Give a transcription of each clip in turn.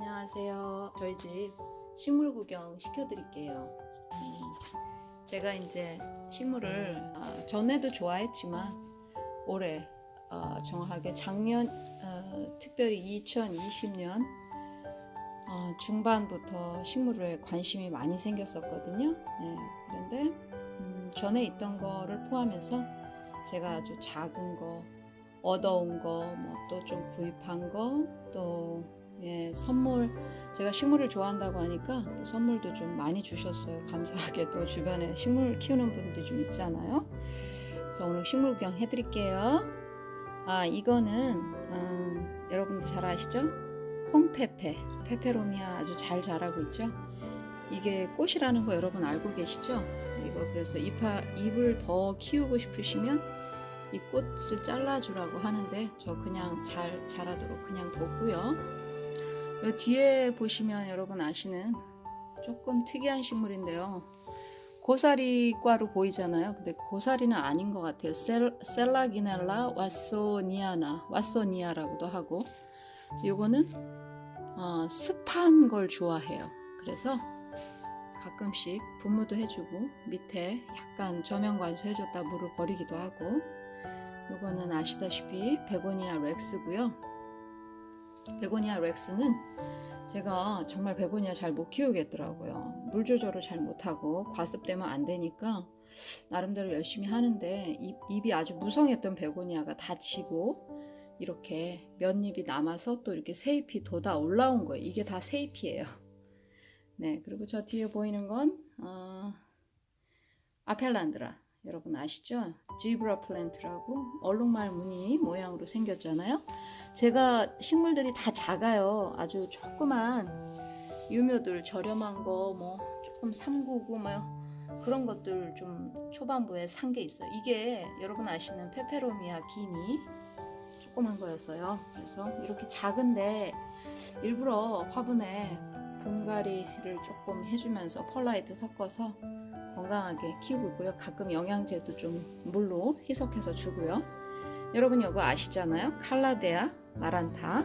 안녕하세요. 저희 집 식물 구경 시켜드릴게요. 음, 제가 이제 식물을 아, 전에도 좋아했지만 올해 어, 정확하게 작년 어, 특별히 2020년 어, 중반부터 식물에 관심이 많이 생겼었거든요. 네, 그런데 음, 전에 있던 거를 포함해서 제가 아주 작은 거, 얻어온 거, 뭐 또 좀 구입한 거, 또 예, 선물 제가 식물을 좋아한다고 하니까 또 선물도 좀 많이 주셨어요. 감사하게 또 주변에 식물 키우는 분들이 좀 있잖아요. 그래서 오늘 식물 구경 해드릴게요. 아 이거는 어, 여러분들 잘 아시죠? 홍페페, 페페로미아 아주 잘 자라고 있죠. 이게 꽃이라는 거 여러분 알고 계시죠? 이거 그래서 잎아, 잎을 더 키우고 싶으시면 이 꽃을 잘라주라고 하는데 저 그냥 잘 자라도록 그냥 뒀고요. 요 뒤에 보시면 여러분 아시는 조금 특이한 식물인데요. 고사리과로 보이잖아요. 근데 고사리는 아닌 것 같아요. 셀, 셀라기넬라 와소니아나, 와소니아라고도 하고, 요거는 어, 습한 걸 좋아해요. 그래서 가끔씩 분무도 해주고 밑에 약간 저면 관수해줬다 물을 버리기도 하고, 요거는 아시다시피 베고니아 렉스고요. 베고니아 렉스는 제가 정말 베고니아 잘 못 키우겠더라고요. 물 조절을 잘 못하고 과습되면 안 되니까 나름대로 열심히 하는데 잎, 잎이 아주 무성했던 베고니아가 다치고 이렇게 몇 잎이 남아서 또 이렇게 새 잎이 돋아 올라온 거예요. 이게 다 새 잎이에요. 네, 그리고 저 뒤에 보이는 건 어, 아펠란드라. 여러분 아시죠? 지브라 플랜트라고 얼룩말 무늬 모양으로 생겼잖아요. 제가 식물들이 다 작아요. 아주 조그만 유묘들 저렴한 거 뭐 조금 399뭐 그런 것들 좀 초반부에 산 게 있어요. 이게 여러분 아시는 페페로미아 기니 조그만 거였어요. 그래서 이렇게 작은데 일부러 화분에 분갈이를 조금 해주면서 펄라이트 섞어서 건강하게 키우고 있고요. 가끔 영양제도 좀 물로 희석해서 주고요. 여러분 이거 아시잖아요? 칼라데아 마란타.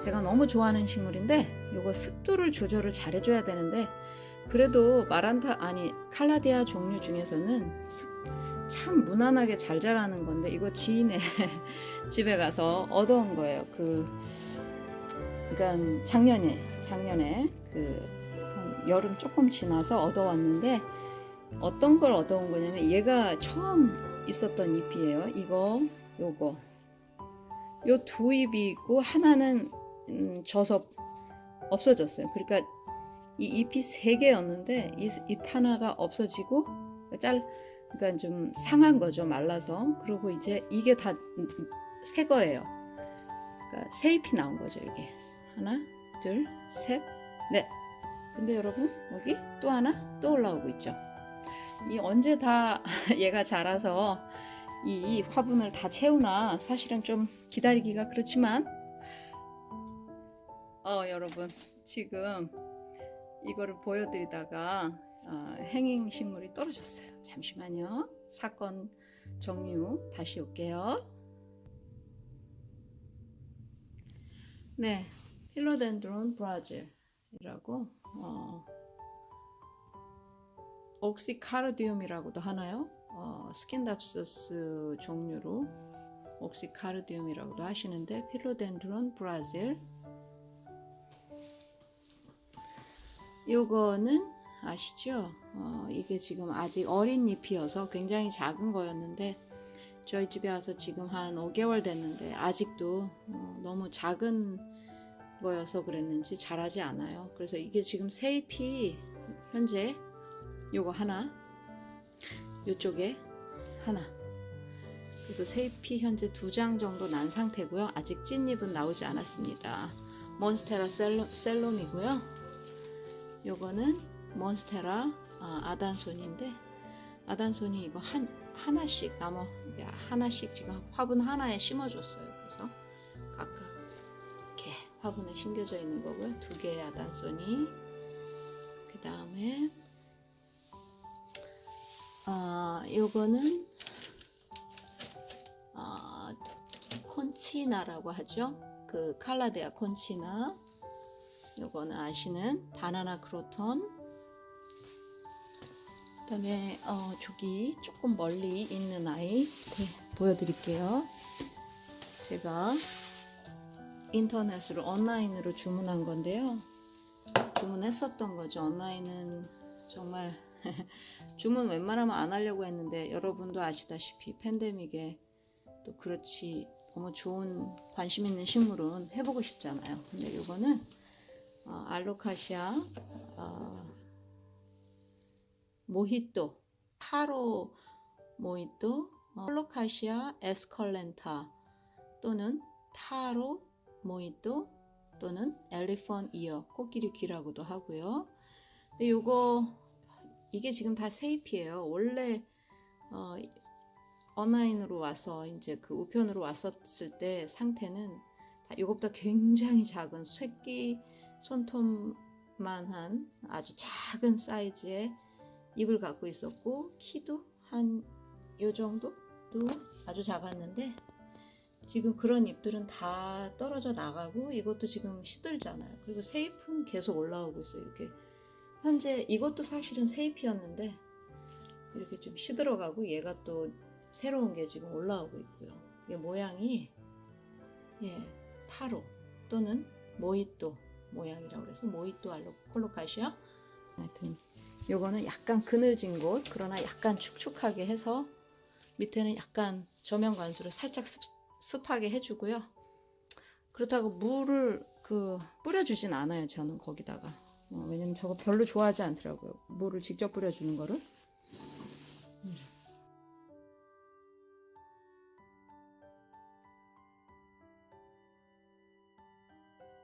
제가 너무 좋아하는 식물인데 이거 습도를 조절을 잘 해줘야 되는데 그래도 마란타 아니 칼라데아 종류 중에서는 습, 참 무난하게 잘 자라는 건데 이거 지인의 집에 가서 얻어온 거예요. 그 그러니까 작년에 작년에 그한 여름 조금 지나서 얻어왔는데 어떤 걸 얻어온 거냐면 얘가 처음 있었던 잎이에요. 이거 요거 요 두 잎이 있고 하나는 음, 져서 없어졌어요. 그러니까 이 잎이 세 개였는데 이 잎 하나가 없어지고 짤 그러니까 좀 상한 거죠 말라서 그리고 이제 이게 다 새 거예요. 그러니까 새 잎이 나온 거죠 이게 하나 둘 셋 넷 근데 여러분 여기 또 하나 또 올라오고 있죠. 이 언제 다 얘가 자라서 이 화분을 다 채우나 사실은 좀 기다리기가 그렇지만 어 여러분 지금 이거를 보여드리다가 어, 행잉 식물이 떨어졌어요. 잠시만요. 사건 정리 후 다시 올게요. 네, 필로덴드론 브라질이라고 어, 옥시카르디움이라고도 하나요? 어, 스킨답스스 종류로 옥시카르디움이라고도 하시는데 필로덴드론 브라질 요거는 아시죠? 어, 이게 지금 아직 어린 잎이어서 굉장히 작은 거였는데 저희 집에 와서 지금 한 5개월 됐는데 아직도 어, 너무 작은 거여서 그랬는지 자라지 않아요. 그래서 이게 지금 새 잎이 현재 요거 하나 요쪽에 하나 그래서 새 잎이 현재 두 장 정도 난 상태고요. 아직 찐잎은 나오지 않았습니다. 몬스테라 셀로, 셀롬이고요. 요거는 몬스테라 아, 아단손인데 아단손이 이거 한 하나씩 나무 하나씩 지금 화분 하나에 심어줬어요. 그래서 각각 이렇게 화분에 심겨져 있는 거고요. 두 개의 아단손이 그 다음에 요거는 아 콘치나라고 하죠. 그 칼라데아 콘치나 요거는 아시는 바나나 크로톤. 그다음에 어, 저기 조금 멀리 있는 아이 네, 보여드릴게요. 제가 인터넷으로 온라인으로 주문한 건데요. 주문했었던 거죠. 온라인은 정말 주문 웬만하면 안 하려고 했는데 여러분도 아시다시피 팬데믹에 또 그렇지 너무 좋은 관심 있는 식물은 해보고 싶잖아요. 근데 이거는 어, 알로카시아 어, 모히또 타로 모히또 어, 알로카시아 에스컬렌타 또는 타로 모히또 또는 엘리펀 이어 코끼리 귀라고도 하고요. 근데 요거 이게 지금 다 세잎이에요. 원래 어, 온라인으로 와서 이제 그 우편으로 왔었을 때 상태는 다 이것보다 굉장히 작은 새끼 손톱만한 아주 작은 사이즈의 잎을 갖고 있었고 키도 한 요 정도도 아주 작았는데 지금 그런 잎들은 다 떨어져 나가고 이것도 지금 시들잖아요. 그리고 새잎은 계속 올라오고 있어요. 이렇게 현재 이것도 사실은 새잎이었는데 이렇게 좀 시들어가고 얘가 또 새로운 게 지금 올라오고 있고요. 이게 모양이 예 타로 또는 모히또 모양이라고 그래서 모히또 알로 콜로카시아 하여튼 요거는 약간 그늘진 곳 그러나 약간 축축하게 해서 밑에는 약간 저면 관수를 살짝 습, 습하게 해주고요. 그렇다고 물을 그 뿌려주진 않아요. 저는 거기다가 어, 왜냐면 저거 별로 좋아하지 않더라고요. 물을 직접 뿌려주는 거를. 음.